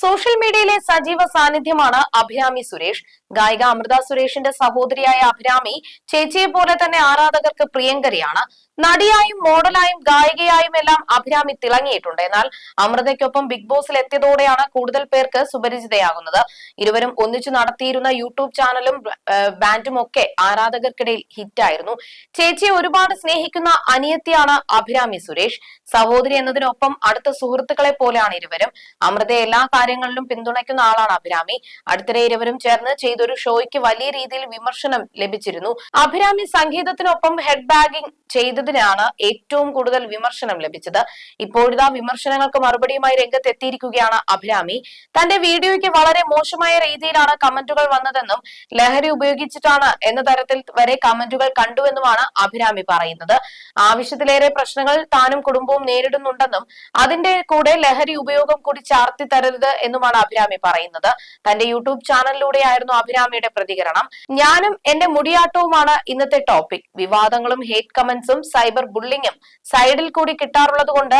Social മീഡിയയിലെ സജീവ സാന്നിധ്യമാണ് അഭിരാമി സുരേഷ്. ഗായിക അമൃത സുരേഷിന്റെ സഹോദരിയായ അഭിരാമി ചേച്ചിയെ പോലെ തന്നെ ആരാധകർക്ക് പ്രിയങ്കരിയാണ്. നടിയായും മോഡലായും ഗായികയായും എല്ലാം അഭിരാമി തിളങ്ങിയിട്ടുണ്ട്. എന്നാൽ അമൃതയ്ക്കൊപ്പം ബിഗ് ബോസിൽ എത്തിയതോടെയാണ് കൂടുതൽ പേർക്ക് സുപരിചിതയാകുന്നത്. ഇരുവരും ഒന്നിച്ചു നടത്തിയിരുന്ന യൂട്യൂബ് ചാനലും ബാൻഡും ഒക്കെ ആരാധകർക്കിടയിൽ ഹിറ്റായിരുന്നു. ചേച്ചിയെ ഒരുപാട് സ്നേഹിക്കുന്ന അനിയത്തിയാണ് അഭിരാമി സുരേഷ്. സഹോദരി എന്നതിനൊപ്പം അടുത്ത സുഹൃത്തുക്കളെ പോലെയാണ് ഇരുവരും. അമൃതയെ എല്ലാ കാര്യങ്ങളിലും പിന്തുണയ്ക്കുന്ന ആളാണ് അഭിരാമി. അടുത്തിടെ ഇരുവരും ചേർന്ന് ചെയ്തൊരു ഷോയ്ക്ക് വലിയ രീതിയിൽ വിമർശനം ലഭിച്ചിരുന്നു. അഭിരാമി സംഗീതത്തിനൊപ്പം ഹെഡ് ബാഗിംഗ് ചെയ്തതിനാണ് ഏറ്റവും കൂടുതൽ വിമർശനം ലഭിച്ചത്. ഇപ്പോഴിതാ വിമർശനങ്ങൾക്ക് മറുപടിയുമായി രംഗത്ത് എത്തിയിരിക്കുകയാണ് അഭിരാമി. തന്റെ വീഡിയോയ്ക്ക് വളരെ മോശമായ രീതിയിലാണ് കമന്റുകൾ വന്നതെന്നും ലഹരി ഉപയോഗിച്ചിട്ടാണ് എന്ന തരത്തിൽ വരെ കമന്റുകൾ കണ്ടുവെന്നുമാണ് അഭിരാമി പറയുന്നത്. ആവശ്യത്തിലേറെ പ്രശ്നങ്ങൾ താനും കുടുംബവും നേരിടുന്നുണ്ടെന്നും അതിന്റെ കൂടെ ലഹരി ഉപയോഗം കൂടി ചാർത്തി തരരുത് എന്നുമാണ് അഭിരാമി പറയുന്നത്. തന്റെ യൂട്യൂബ് ചാനലിലൂടെയായിരുന്നു അഭിരാമിയുടെ പ്രതികരണം. ഞാനും എന്റെ മുടിയാട്ടവുമാണ് ഇന്നത്തെ ടോപ്പിക് വിവാദങ്ങളും ഹേറ്റ് കമന്റ്സും സൈബർ ബുള്ളിങ്ങും സൈഡിൽ കൂടി കിട്ടാറുള്ളത് കൊണ്ട്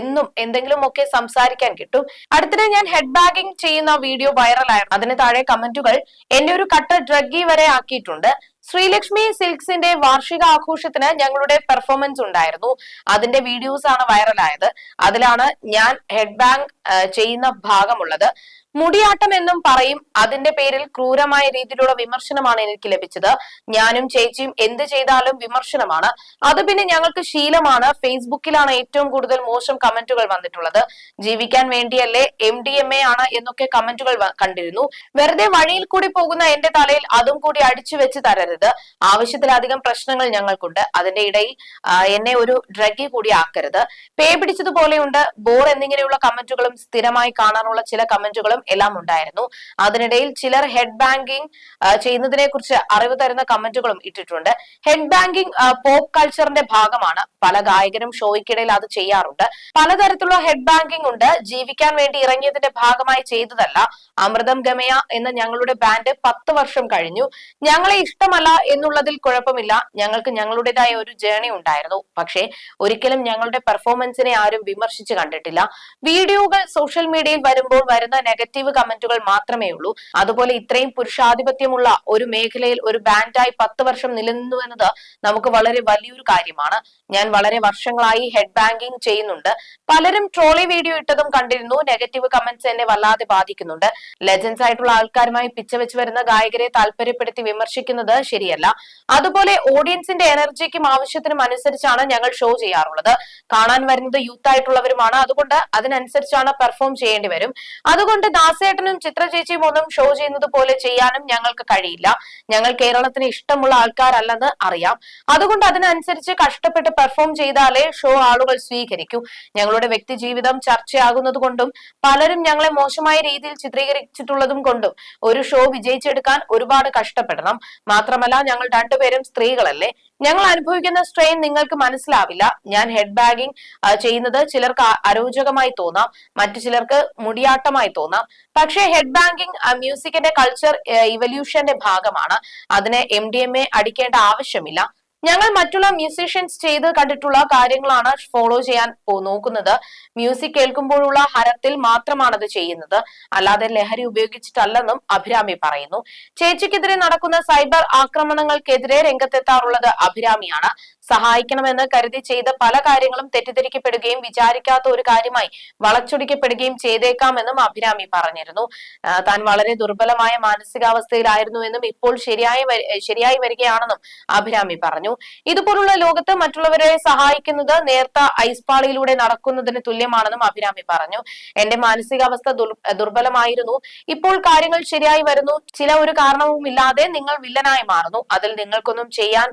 എന്നും എന്തെങ്കിലും ഒക്കെ സംസാരിക്കാൻ കിട്ടും. അടുത്തിടെ ഞാൻ ഹെഡ് ബാഗിംഗ് ചെയ്യുന്ന വീഡിയോ വൈറലായിരുന്നു അതിന് താഴെ കമന്റുകൾ എന്നെ ഒരു കട്ട ഡ്രഗി വരെ ആക്കിയിട്ടുണ്ട്. ശ്രീലക്ഷ്മി സിൽക്സിന്റെ വാർഷിക ആഘോഷത്തിന് ഞങ്ങളുടെ പെർഫോമൻസ് ഉണ്ടായിരുന്നു. അതിന്റെ വീഡിയോസ് ആണ് വൈറലായത് അതിലാണ് ഞാൻ ഹെഡ് ബാങ്ക് ചെയ്യുന്ന ഭാഗമുള്ളത്. മുടിയാട്ടം എന്നും പറയും. അതിന്റെ പേരിൽ ക്രൂരമായ രീതിയിലുള്ള വിമർശനമാണ് എനിക്ക് ലഭിച്ചത്. ഞാനും ചേച്ചിയും എന്ത് ചെയ്താലും വിമർശനമാണ്. അത് പിന്നെ ഞങ്ങൾക്ക് ശീലമാണ്. ഫേസ്ബുക്കിലാണ് ഏറ്റവും കൂടുതൽ മോശം കമന്റുകൾ വന്നിട്ടുള്ളത്. ജീവിക്കാൻ വേണ്ടിയല്ലേ എം ഡി എം എ ആണ് എന്നൊക്കെ കമന്റുകൾ കണ്ടിരുന്നു. വെറുതെ വഴിയിൽ കൂടി പോകുന്ന എന്റെ തലയിൽ അതും കൂടി അടിച്ചു വെച്ച് തരരുത്. ആവശ്യത്തിലധികം പ്രശ്നങ്ങൾ ഞങ്ങൾക്കുണ്ട്. അതിന്റെ ഇടയിൽ എന്നെ ഒരു ഡ്രഗി കൂടി ആക്കരുത്. പേ പിടിച്ചതുപോലെയുണ്ട്. ബോർ എന്നിങ്ങനെയുള്ള കമന്റുകളും സ്ഥിരമായി കാണാനുള്ള ചില കമന്റുകളും എല്ലാം ഉണ്ടായിരുന്നു. അതിനിടയിൽ ചിലർ ഹെഡ് ബാങ്കിങ് ചെയ്യുന്നതിനെ കുറിച്ച് അറിവ് തരുന്ന കമന്റുകളും ഇട്ടിട്ടുണ്ട്. ഹെഡ് ബാങ്കിങ് പോപ്പ് കൾച്ചറിന്റെ ഭാഗമാണ്. പല ഗായകരും ഷോയ്ക്കിടയിൽ അത് ചെയ്യാറുണ്ട്. പലതരത്തിലുള്ള ഹെഡ് ബാങ്കിങ് ഉണ്ട്. ജീവിക്കാൻ വേണ്ടി ഇറങ്ങിയതിന്റെ ഭാഗമായി ചെയ്തതല്ല. അമൃതം ഗമയ എന്ന ഞങ്ങളുടെ ബാൻഡ് പത്ത് വർഷം കഴിഞ്ഞു. ഞങ്ങളെ ഇഷ്ടമല്ല എന്നുള്ളതിൽ കുഴപ്പമില്ല. ഞങ്ങൾക്ക് ഞങ്ങളുടേതായ ഒരു ജേണി ഉണ്ടായിരുന്നു. പക്ഷേ ഒരിക്കലും ഞങ്ങളുടെ പെർഫോമൻസിനെ ആരും വിമർശിച്ച് കണ്ടിട്ടില്ല. വീഡിയോകൾ സോഷ്യൽ മീഡിയയിൽ വരുമ്പോൾ വരുന്ന നെഗറ്റീവ് കമന്റുകൾ മാത്രമേ ഉള്ളൂ. അതുപോലെ ഇത്രയും പുരുഷാധിപത്യമുള്ള ഒരു മേഖലയിൽ ഒരു ബാൻഡായി പത്ത് വർഷം നിലനിന്നു എന്നത് നമുക്ക് വളരെ വലിയൊരു കാര്യമാണ്. ഞാൻ വളരെ വർഷങ്ങളായി ഹെഡ് ബാങ്കിങ് ചെയ്യുന്നുണ്ട്. പലരും ട്രോളി വീഡിയോ ഇട്ടതും കണ്ടിരുന്നു. നെഗറ്റീവ് കമന്റ്സ് എന്നെ വല്ലാതെ ബാധിക്കുന്നുണ്ട്. ലെജൻസ് ആയിട്ടുള്ള ആൾക്കാരുമായി പിച്ച വെച്ച് വരുന്ന ഗായകരെ താല്പര്യപ്പെടുത്തി വിമർശിക്കുന്നത് ശരിയല്ല. അതുപോലെ ഓഡിയൻസിന്റെ എനർജിക്കും ആവശ്യത്തിനും അനുസരിച്ചാണ് ഞങ്ങൾ ഷോ ചെയ്യാറുള്ളത്. കാണാൻ വരുന്നത് യൂത്ത് ആയിട്ടുള്ളവരുമാണ്. അതുകൊണ്ട് അതിനനുസരിച്ചാണ് പെർഫോം ചെയ്യേണ്ടി വരും. അതുകൊണ്ട് ദാസേട്ടനും ചിത്ര ചേച്ചിയും ഒന്നും ഷോ ചെയ്യുന്നത് പോലെ ചെയ്യാനും ഞങ്ങൾക്ക് കഴിയില്ല. ഞങ്ങൾ കേരളത്തിന് ഇഷ്ടമുള്ള ആൾക്കാരല്ലെന്ന് അറിയാം. അതുകൊണ്ട് അതിനനുസരിച്ച് കഷ്ടപ്പെട്ട് പെർഫോം ചെയ്താലേ ഷോ ആളുകൾ സ്വീകരിക്കൂ. ഞങ്ങളുടെ വ്യക്തി ജീവിതം ചർച്ചയാകുന്നത് കൊണ്ടും പലരും ഞങ്ങളെ മോശമായ രീതിയിൽ ചിത്രീകരിച്ചിട്ടുള്ളതും കൊണ്ടും ഒരു ഷോ വിജയിച്ചെടുക്കാൻ ഒരുപാട് കഷ്ടപ്പെടണം. മാത്രമല്ല ഞങ്ങൾ രണ്ടുപേരും സ്ത്രീകളല്ലേ. ഞങ്ങൾ അനുഭവിക്കുന്ന സ്ട്രെയിൻ നിങ്ങൾക്ക് മനസ്സിലാവില്ല. ഞാൻ ഹെഡ് ബാഗിംഗ് ചെയ്യുന്നത് ചിലർക്ക് അരോചകമായി തോന്നാം. മറ്റു ചിലർക്ക് മുടിയാട്ടമായി തോന്നാം. പക്ഷേ ഹെഡ് ബാങ്കിങ് മ്യൂസിക്കിന്റെ കൾച്ചർ ഇവല്യൂഷന്റെ ഭാഗമാണ്. അതിനെ എം ഡി എം എ അടിക്കേണ്ട ആവശ്യമില്ല. ഞങ്ങൾ മറ്റുള്ള മ്യൂസീഷ്യൻസ് ചെയ്ത് കണ്ടിട്ടുള്ള കാര്യങ്ങളാണ് ഫോളോ ചെയ്യാൻ നോക്കുന്നത്. മ്യൂസിക് കേൾക്കുമ്പോഴുള്ള ഹരത്തിൽ മാത്രമാണ് അത് ചെയ്യുന്നത്. അല്ലാതെ ലഹരി ഉപയോഗിച്ചിട്ടല്ലെന്നും അഭിരാമി പറയുന്നു. ചേച്ചിക്കെതിരെ നടക്കുന്ന സൈബർ ആക്രമണങ്ങൾക്കെതിരെ രംഗത്തെത്താറുള്ളത് അഭിരാമിയാണ്. സഹായിക്കണമെന്ന് കരുതി ചെയ്ത പല കാര്യങ്ങളും തെറ്റിദ്ധരിക്കപ്പെടുകയും വിചാരിക്കാത്ത ഒരു കാര്യമായി വളച്ചൊടിക്കപ്പെടുകയും ചെയ്തേക്കാമെന്നും അഭിരാമി പറഞ്ഞിരുന്നു. താൻ വളരെ ദുർബലമായ മാനസികാവസ്ഥയിലായിരുന്നുവെന്നും ഇപ്പോൾ ശരിയായി ശരിയായി വരികയാണെന്നും അഭിരാമി പറഞ്ഞു. ഇതുപോലുള്ള ലോകത്ത് മറ്റുള്ളവരെ സഹായിക്കുന്നത് നേർത്ത ഐസ്പാളിയിലൂടെ നടക്കുന്നതിന് തുല്യമാണെന്നും അഭിരാമി പറഞ്ഞു. എന്റെ മാനസികാവസ്ഥ ദുർബലമായിരുന്നു. ഇപ്പോൾ കാര്യങ്ങൾ ശരിയായി വരുന്നു. ചില ഒരു കാരണവുമില്ലാതെ നിങ്ങൾ വില്ലനായി മാറുന്നു. അതിൽ നിങ്ങൾക്കൊന്നും ചെയ്യാൻ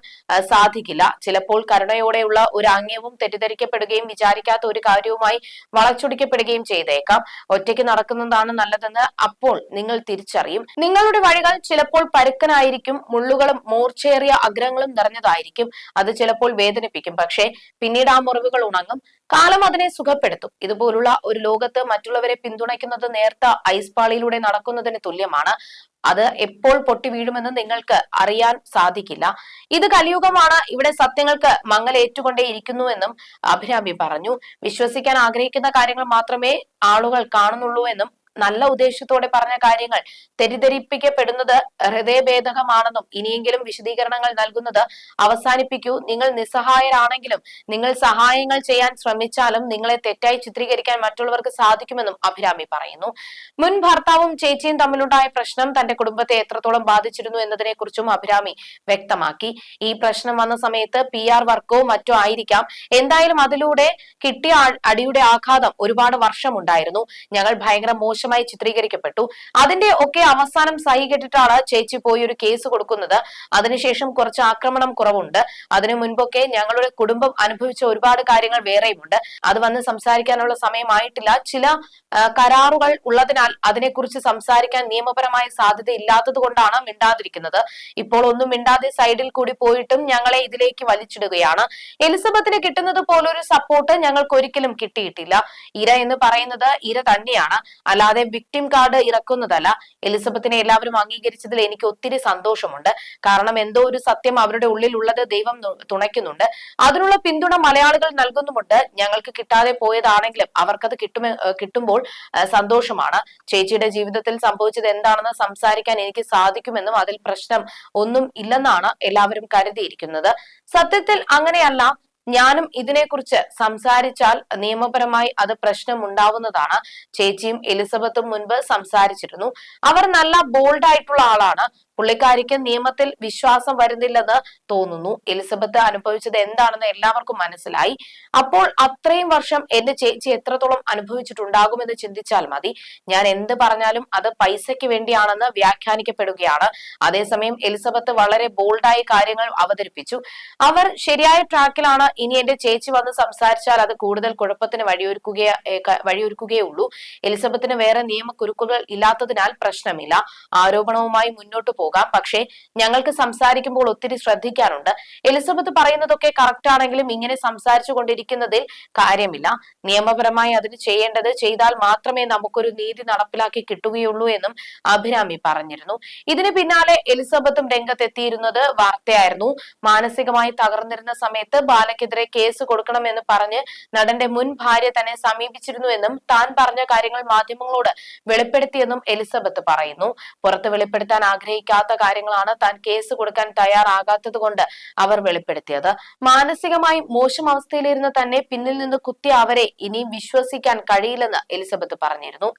സാധിക്കില്ല. ചിലപ്പോൾ കരുണയോടെയുള്ള ഒരു ആംഗ്യവും തെറ്റിദ്ധരിക്കപ്പെടുകയും വിചാരിക്കാത്ത ഒരു കാര്യവുമായി വളച്ചൊടിക്കപ്പെടുകയും ചെയ്തേക്കാം. ഒറ്റയ്ക്ക് നടക്കുന്നതാണ് നല്ലതെന്ന് അപ്പോൾ നിങ്ങൾ തിരിച്ചറിയും. നിങ്ങളുടെ വഴികൾ ചിലപ്പോൾ പരുക്കനായിരിക്കും. മുള്ളുകളും മൂർച്ചയേറിയ അഗ്രങ്ങളും നിറഞ്ഞതായിരിക്കും. മുറിവായിരിക്കും അത് ചിലപ്പോൾ വേദനിപ്പിക്കും. പക്ഷേ പിന്നീട് ആ മുറിവുകൾ ഉണങ്ങും. കാലം അതിനെ സുഖപ്പെടുത്തും. ഇതുപോലുള്ള ഒരു ലോകത്ത് മറ്റുള്ളവരെ പിന്തുണയ്ക്കുന്നത് നേർത്ത ഐസ് പാളിയിലൂടെ നടക്കുന്നതിന് തുല്യമാണ്. അത് എപ്പോൾ പൊട്ടി വീഴുമെന്ന് നിങ്ങൾക്ക് അറിയാൻ സാധിക്കില്ല. ഇത് കലിയുഗമാണ്. ഇവിടെ സത്യങ്ങൾക്ക് മങ്ങലേറ്റുകൊണ്ടേയിരിക്കുന്നുവെന്നും അഭിരാമി പറഞ്ഞു. വിശ്വസിക്കാൻ ആഗ്രഹിക്കുന്ന കാര്യങ്ങൾ മാത്രമേ ആളുകൾ കാണുന്നുള്ളൂ എന്നും നല്ല ഉദ്ദേശത്തോടെ പറഞ്ഞ കാര്യങ്ങൾ തെറ്റിദ്ധരിപ്പിക്കപ്പെടുന്നത് ഹൃദയഭേദകമാണെന്നും ഇനിയെങ്കിലും വിശദീകരണങ്ങൾ നൽകുന്നത് അവസാനിപ്പിക്കൂ. നിങ്ങൾ നിസ്സഹായരാണെങ്കിലും നിങ്ങൾ സഹായങ്ങൾ ചെയ്യാൻ ശ്രമിച്ചാലും നിങ്ങളെ തെറ്റായി ചിത്രീകരിക്കാൻ മറ്റുള്ളവർക്ക് സാധിക്കുമെന്നും അഭിരാമി പറയുന്നു. മുൻ ഭർത്താവും ചേച്ചിയും തമ്മിലുണ്ടായ പ്രശ്നം തന്റെ കുടുംബത്തെ എത്രത്തോളം ബാധിച്ചിരുന്നു എന്നതിനെ കുറിച്ചും അഭിരാമി വ്യക്തമാക്കി. ഈ പ്രശ്നം വന്ന സമയത്ത് പി ആർ വർക്കോ മറ്റോ ആയിരിക്കാം. എന്തായാലും അതിലൂടെ കിട്ടിയ അടിയുടെ ആഘാതം ഒരുപാട് വർഷമുണ്ടായിരുന്നു. ഞങ്ങൾ ഭയങ്കര മോശമായി ചിത്രീകരിക്കപ്പെട്ടു. അതിന്റെ ഒക്കെ അവസാനം സഹി കെട്ടിട്ടാണ് ചേച്ചി പോയി ഒരു കേസ് കൊടുക്കുന്നത്. അതിനുശേഷം കുറച്ച് ആക്രമണം കുറവുണ്ട്. അതിനു മുൻപൊക്കെ ഞങ്ങളുടെ കുടുംബം അനുഭവിച്ച ഒരുപാട് കാര്യങ്ങൾ വേറെയുമുണ്ട്. അത് വന്ന് സംസാരിക്കാനുള്ള സമയമായിട്ടില്ല. ചില കരാറുകൾ ഉള്ളതിനാൽ അതിനെക്കുറിച്ച് സംസാരിക്കാൻ നിയമപരമായ സാധ്യത ഇല്ലാത്തത് കൊണ്ടാണ് മിണ്ടാതിരിക്കുന്നത്. ഇപ്പോൾ ഒന്നും മിണ്ടാതെ സൈഡിൽ കൂടി പോയിട്ടും ഞങ്ങളെ ഇതിലേക്ക് വലിച്ചിടുകയാണ്. എലിസബത്തിന് കിട്ടുന്നത് പോലൊരു സപ്പോർട്ട് ഞങ്ങൾക്ക് ഒരിക്കലും കിട്ടിയിട്ടില്ല. ഇര എന്ന് പറയുന്നത് ഇര തന്നെയാണ്. അല്ലാതെ വിക്ടിം കാർഡ് ഇറക്കുന്നതല്ല. എലിസബത്തിനെ എല്ലാവരും അംഗീകരിച്ചതിൽ എനിക്ക് ഒത്തിരി സന്തോഷമുണ്ട്. കാരണം എന്തോ ഒരു സത്യം അവരുടെ ഉള്ളിൽ ഉള്ളത് ദൈവം തുണയ്ക്കുന്നുണ്ട്. അതിനുള്ള പിന്തുണ മലയാളികൾ നൽകുന്നുമുണ്ട്. ഞങ്ങൾക്ക് കിട്ടാതെ പോയതാണെങ്കിലും അവർക്കത് കിട്ടും കിട്ടുമ്പോൾ സന്തോഷമാണ്. ചേച്ചിയുടെ ജീവിതത്തിൽ സംഭവിച്ചത് എന്താണെന്ന് സംസാരിക്കാൻ എനിക്ക് സാധിക്കുമെന്നും അതിൽ പ്രശ്നം ഒന്നും ഇല്ലെന്നാണ് എല്ലാവരും കരുതിയിരിക്കുന്നത്. സത്യത്തിൽ അങ്ങനെയല്ല. ഞാനും ഇതിനെക്കുറിച്ച് സംസാരിച്ചാൽ നിയമപരമായി അത് പ്രശ്നമുണ്ടാവുന്നതാണ്. ചേച്ചിയും എലിസബത്തും മുൻപ് സംസാരിച്ചിരുന്നു. അവർ നല്ല ബോൾഡ് ആയിട്ടുള്ള ആളാണ്. പുള്ളിക്കാരിക്ക് നിയമത്തിൽ വിശ്വാസം വരുന്നില്ലെന്ന് തോന്നുന്നു. എലിസബത്ത് അനുഭവിച്ചത് എന്താണെന്ന് എല്ലാവർക്കും മനസ്സിലായി. അപ്പോൾ അത്രയും വർഷം എന്റെ ചേച്ചി എത്രത്തോളം അനുഭവിച്ചിട്ടുണ്ടാകുമെന്ന് ചിന്തിച്ചാൽ മതി. ഞാൻ എന്ത് പറഞ്ഞാലും അത് പൈസയ്ക്ക് വേണ്ടിയാണെന്ന് വ്യാഖ്യാനിക്കപ്പെടുകയാണ്. അതേസമയം എലിസബത്ത് വളരെ ബോൾഡായി കാര്യങ്ങൾ അവതരിപ്പിച്ചു. അവർ ശരിയായ ട്രാക്കിലാണ് ഇനി എന്റെ ചേച്ചി വന്ന് സംസാരിച്ചാൽ അത് കൂടുതൽ കുഴപ്പത്തിന് വഴിയൊരുക്കുക വഴിയൊരുക്കുകയേ ഉള്ളൂ എലിസബത്തിന് വേറെ നിയമക്കുരുക്കുകൾ ഇല്ലാത്തതിനാൽ പ്രശ്നമില്ല. ആരോപണവുമായി മുന്നോട്ട് പോകാം പക്ഷേ ഞങ്ങൾക്ക് സംസാരിക്കുമ്പോൾ ഒത്തിരി ശ്രദ്ധിക്കാനുണ്ട്. എലിസബത്ത് പറയുന്നതൊക്കെ കറക്റ്റ് ആണെങ്കിലും ഇങ്ങനെ സംസാരിച്ചു കൊണ്ടിരിക്കുന്നതിൽ കാര്യമില്ല. നിയമപരമായി അതിന് ചെയ്യേണ്ടത് ചെയ്താൽ മാത്രമേ നമുക്കൊരു നീതി നടപ്പിലാക്കി കിട്ടുകയുള്ളൂ എന്നും അഭിരാമി പറഞ്ഞിരുന്നു. ഇതിന് പിന്നാലെ എലിസബത്തും രംഗത്തെത്തിയിരുന്നത് വാർത്തയായിരുന്നു. മാനസികമായി തകർന്നിരുന്ന സമയത്ത് ബാലയ്ക്കെതിരെ കേസ് കൊടുക്കണമെന്ന് പറഞ്ഞ് നടന്റെ മുൻ ഭാര്യ തന്നെ സമീപിച്ചിരുന്നു എന്നും താൻ പറഞ്ഞ കാര്യങ്ങൾ മാധ്യമങ്ങളോട് വെളിപ്പെടുത്തിയെന്നും എലിസബത്ത് പറയുന്നു. പുറത്ത് വെളിപ്പെടുത്താൻ ആഗ്രഹിക്കാത്ത കാര്യങ്ങളാണ് താൻ കേസ് കൊടുക്കാൻ തയ്യാറാകാത്തത് കൊണ്ട് അവർ വെളിപ്പെടുത്തിയത്. മാനസികമായി മോശം അവസ്ഥയിലിരുന്ന തന്നെ പിന്നിൽ നിന്ന് കുത്തിയ അവരെ ഇനിയും വിശ്വസിക്കാൻ കഴിയില്ലെന്ന് എലിസബത്ത് പറഞ്ഞിരുന്നു.